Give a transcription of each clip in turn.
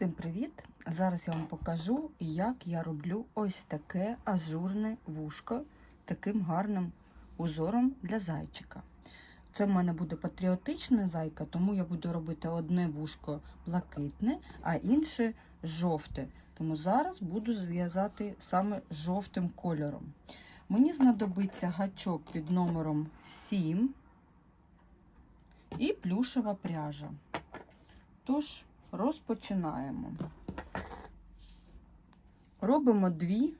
Всім привіт! Зараз я вам покажу, як я роблю ось таке ажурне вушко таким гарним узором для зайчика. Це в мене буде патріотична зайка, тому я буду робити одне вушко блакитне, а інше жовте. Тому зараз буду зв'язати саме жовтим кольором. Мені знадобиться гачок під номером 7 і плюшева пряжа. Тож, розпочинаємо. Робимо дві,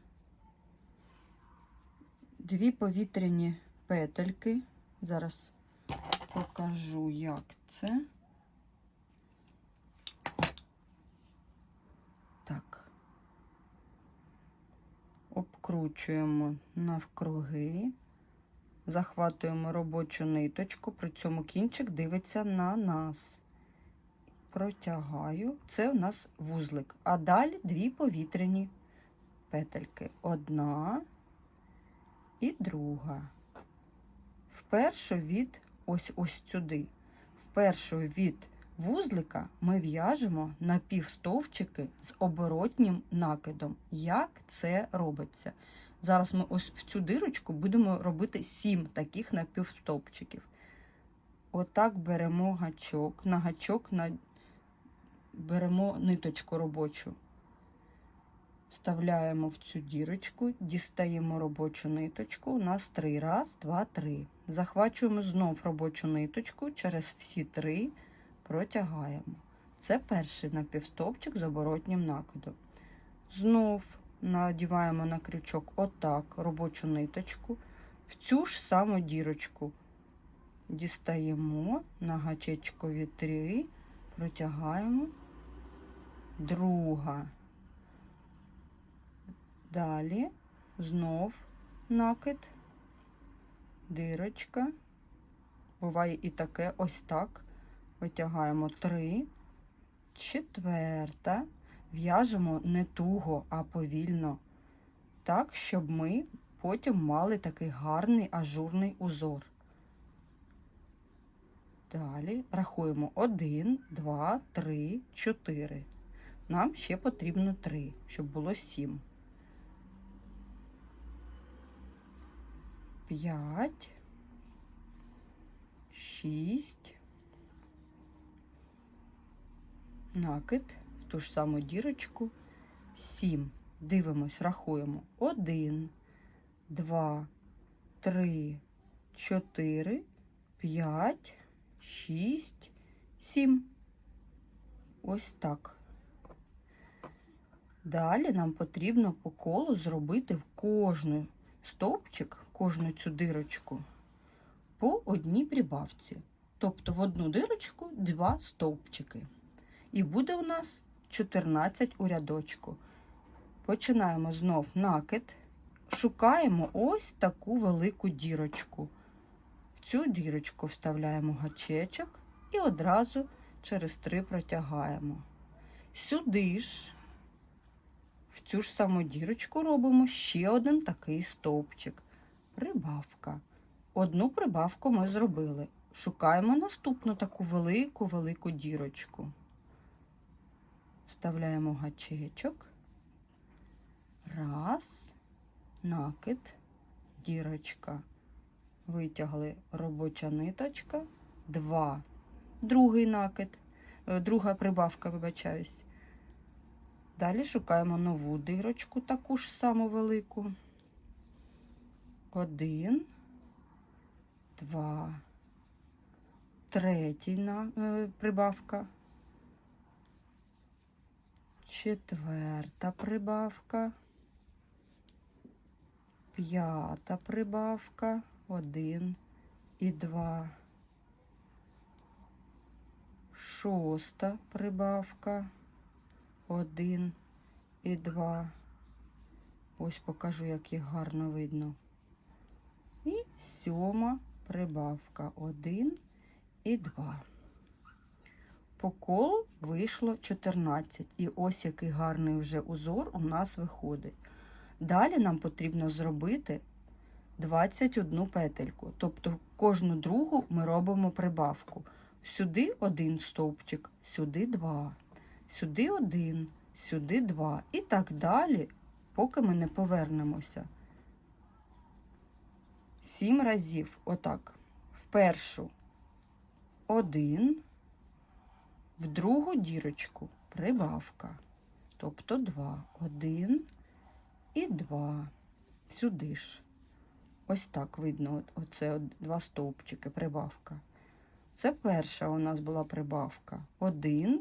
дві повітряні петельки. Зараз покажу, як це. Так, обкручуємо навкруги, захватуємо робочу ниточку, при цьому кінчик дивиться на нас протягаю, це у нас вузлик. А далі дві повітряні петельки. Одна і друга. Впершу від ось ось сюди. Впершу від вузлика ми в'яжемо напівстовчики з оборотнім накидом. Як це робиться? Зараз ми ось в цю дирочку будемо робити сім таких напівстовпчиків. Отак беремо гачок, на гачок беремо ниточку робочу, вставляємо в цю дірочку, дістаємо робочу ниточку. У нас три. Раз, два, три. Захвачуємо знов робочу ниточку, через всі три протягаємо. Це перший напівстовпчик з оборотнім накидом. Знов надіваємо на крючок отак робочу ниточку, в цю ж саму дірочку. Дістаємо на гачечкові 3, протягаємо друга. Далі знов накид, дирочка. Буває і таке ось так. Витягаємо три, четверта, в'яжемо не туго, а повільно, так, щоб ми потім мали такий гарний ажурний узор. Далі рахуємо 1, 2, 3, 4. Нам ще потрібно 3, щоб було 7. 5, 6. Накид в ту ж саму дірочку. 7. Дивимось, рахуємо. 1, 2, 3, 4, 5, 6, 7. Ось так. Далі нам потрібно по колу зробити в кожний стовпчик, кожну цю дирочку по одній прибавці. Тобто в одну дирочку два стовпчики. І буде у нас 14 у рядочку. Починаємо знов накид, шукаємо ось таку велику дірочку. В цю дірочку вставляємо гачечок і одразу через три протягаємо. Сюди ж в цю ж саму дірочку робимо ще один такий стовпчик. Прибавка. Одну прибавку ми зробили. Шукаємо наступну таку велику-велику дірочку. Вставляємо гачечок. Раз, накид, дірочка. Витягли робоча ниточка. Два. Другий накид, е, друга прибавка, вибачаюсь. Далі шукаємо нову дирочку, таку ж саму велику. Один, два, третій на, е, прибавка, четверта прибавка, п'ята прибавка, один і два, шоста прибавка один і два. Ось покажу, як їх гарно видно. І сьома прибавка один і два. По колу вийшло 14. І ось який гарний вже узор у нас виходить. Далі нам потрібно зробити 21 петельку. Тобто кожну другу ми робимо прибавку. Сюди один стовпчик, сюди два сюди один, сюди два. І так далі, поки ми не повернемося. Сім разів. Отак. В першу один, в другу дірочку прибавка. Тобто два. Один і два. Сюди ж. Ось так видно, оце два стовпчики, прибавка. Це перша у нас була прибавка. Один,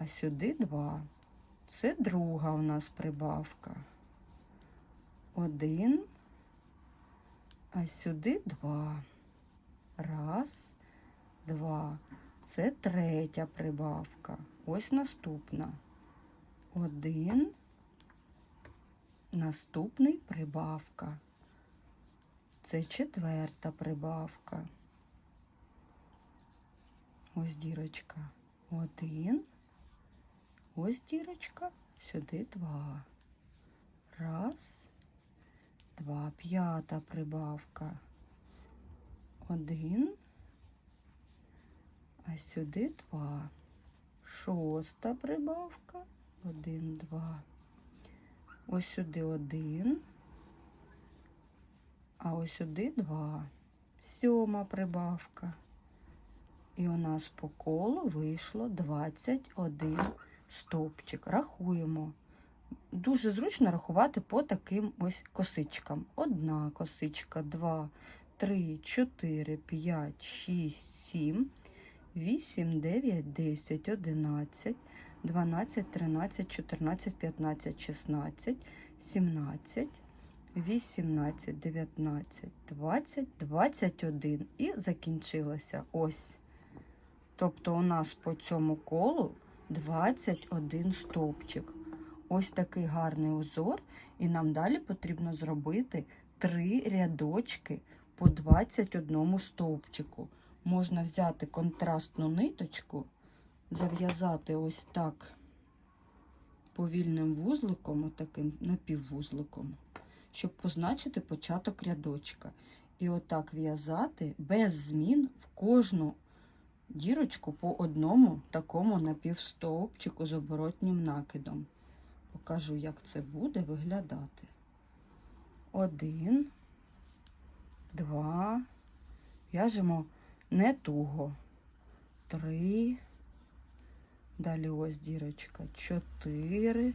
а сюди два. Це друга у нас прибавка. Один, а сюди два. Раз, два. Це третя прибавка. Ось наступна. Один. Наступний прибавка. Це четверта прибавка. Ось дірочка. Один. Ось дірочка. Сюди два. Раз. Два. П'ята прибавка. Один. А сюди два. Шоста прибавка. Один, два. Ось сюди один. А ось сюди два. Сьома прибавка. І у нас по колу вийшло 21 стовпчик. Рахуємо. Дуже зручно рахувати по таким ось косичкам. Одна косичка, два, три, чотири, п'ять, шість, сім, вісім, дев'ять, десять, одинадцять, дванадцять, тринадцять, чотирнадцять, п'ятнадцять, шістнадцять, сімнадцять. 18, 19, 20, 21 і закінчилося ось. Тобто у нас по цьому колу 21 стовпчик. Ось такий гарний узор, і нам далі потрібно зробити 3 рядочки по 21 стовпчику. Можна взяти контрастну ниточку, зав'язати ось так повільним вузликом, отаким напіввузликом щоб позначити початок рядочка. І отак в'язати без змін в кожну дірочку по одному такому напівстовпчику з оборотнім накидом. Покажу, як це буде виглядати. Один, два, в'яжемо не туго. Три. Далі ось дірочка. Чотири.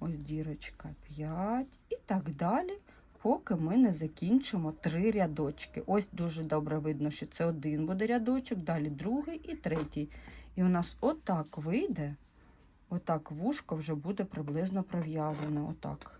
Ось дірочка 5 і так далі, поки ми не закінчимо три рядочки. Ось дуже добре видно, що це один буде рядочок, далі другий і третій. І у нас отак вийде, отак вушко вже буде приблизно пров'язане. Отак.